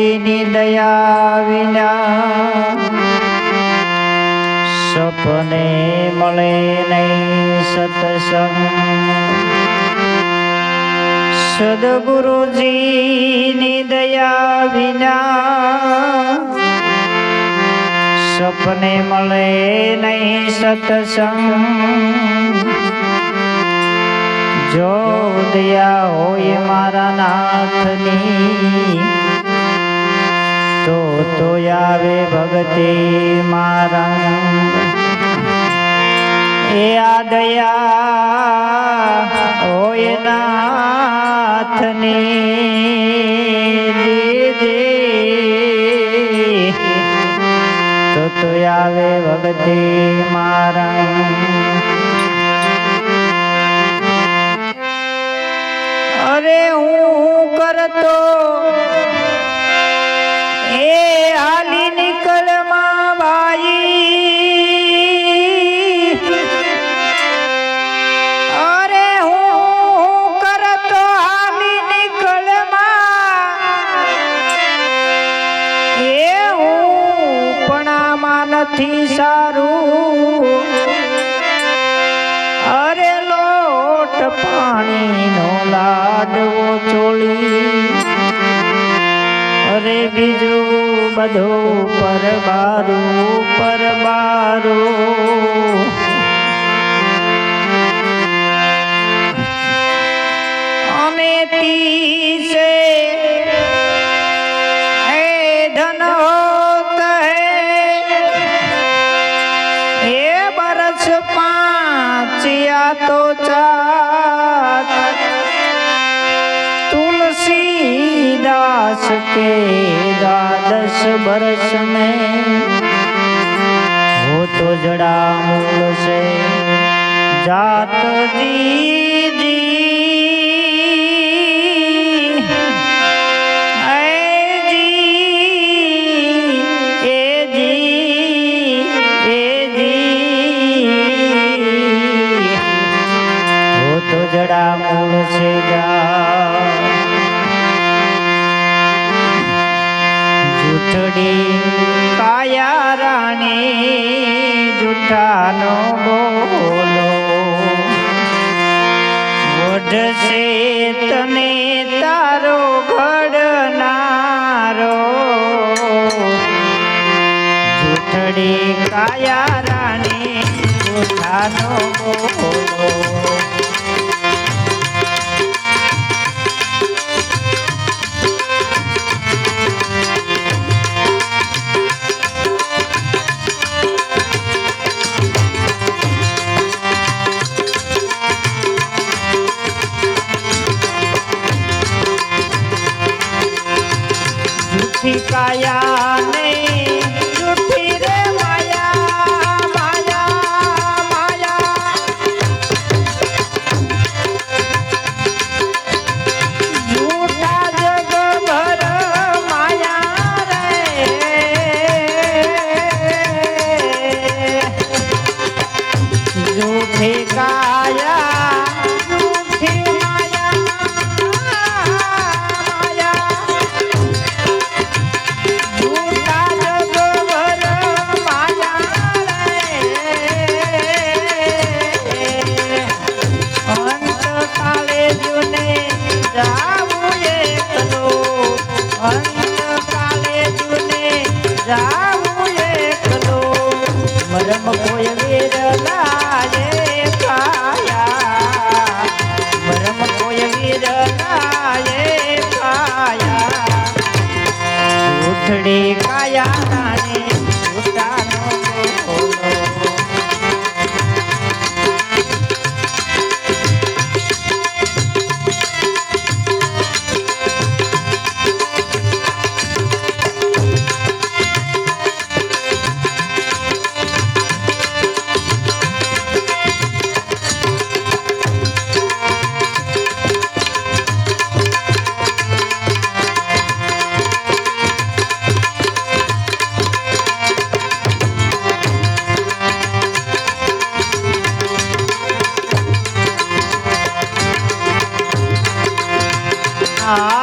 સદગુરુજીની દયા વિના સપને મળે નહીં સતસંગ. સદગુરુજીની દયા વિના સપને મળે નહીં સતસંગ. જો દયા હોય મારા નાથની તો તો આવે ભગતિ મારા. એ આ દયા હોય નાથની તો તો આવે ભગતે મારા. અરે હું કરતો के द्वादश बरस में हो तो जड़ा मूल से जात जी जी ऐ जी ए ચૂંટડી કાયા રાણી જૂઠાનો બોલો. વઢશે તને તારો ઘડનારો. જૂઠડી કાયા રાણી જૂઠાનો બોલો. Ah.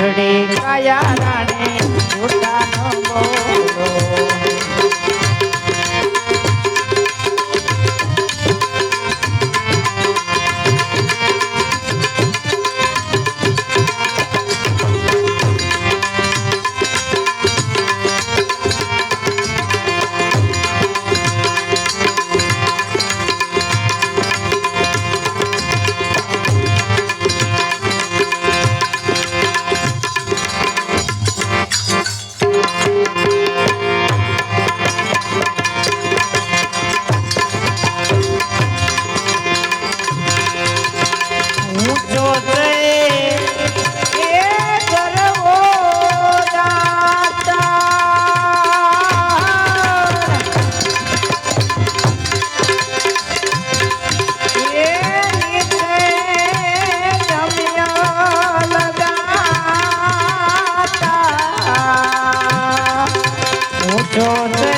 જૂઠડી કાયા રાણે જૂઠાનો બોલો সোজা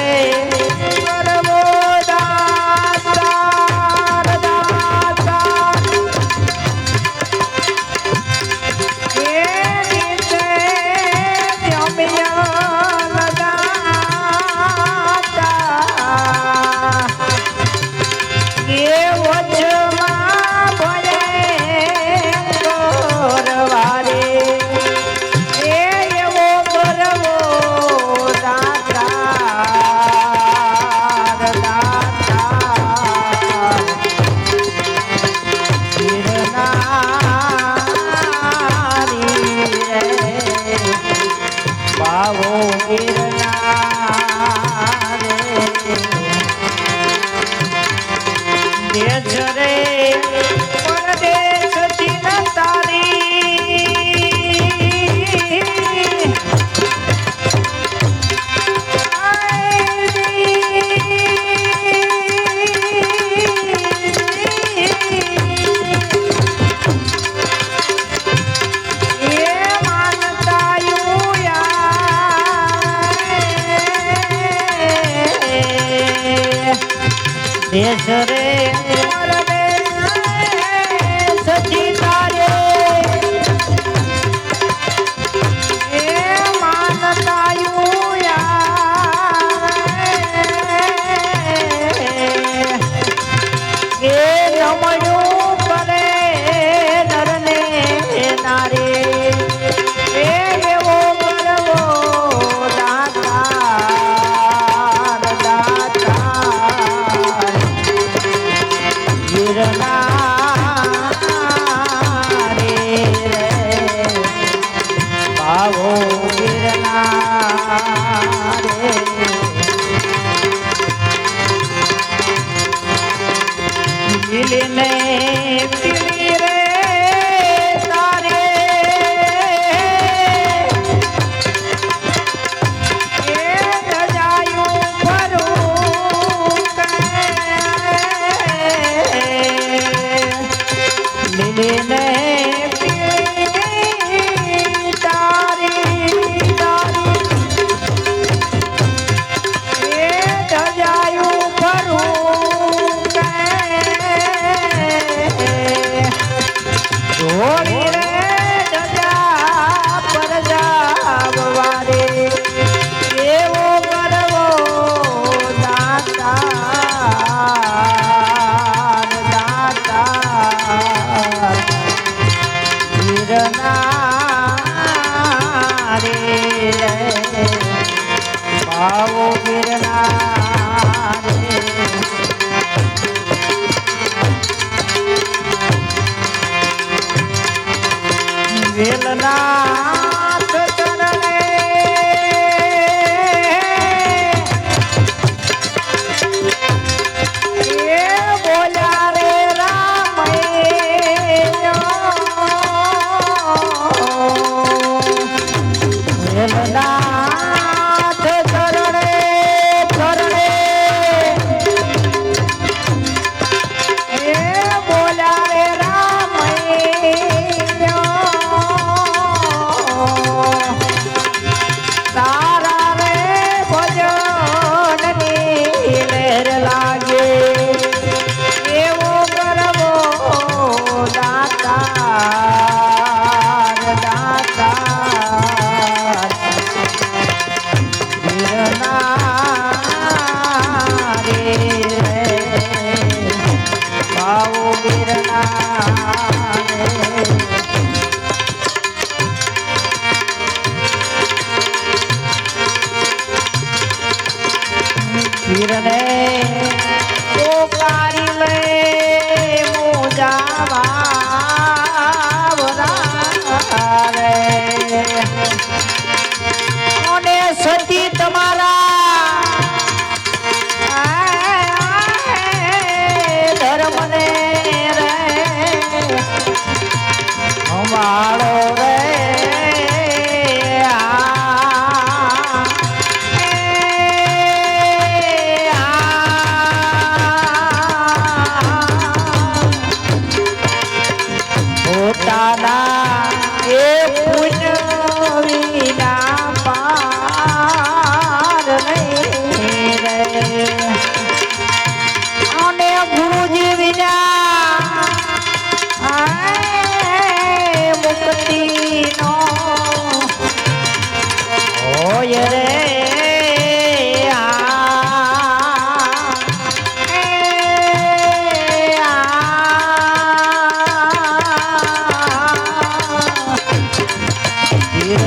Ada.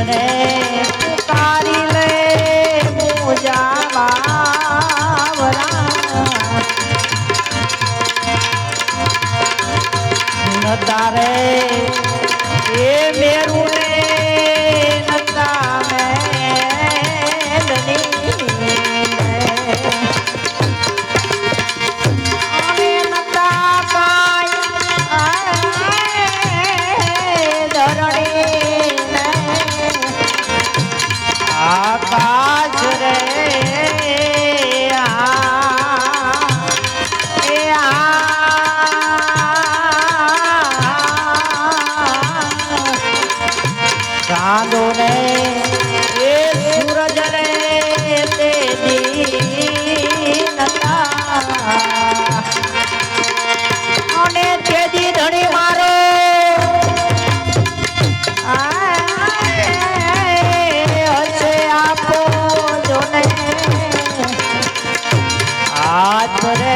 রে 好。हाथ पर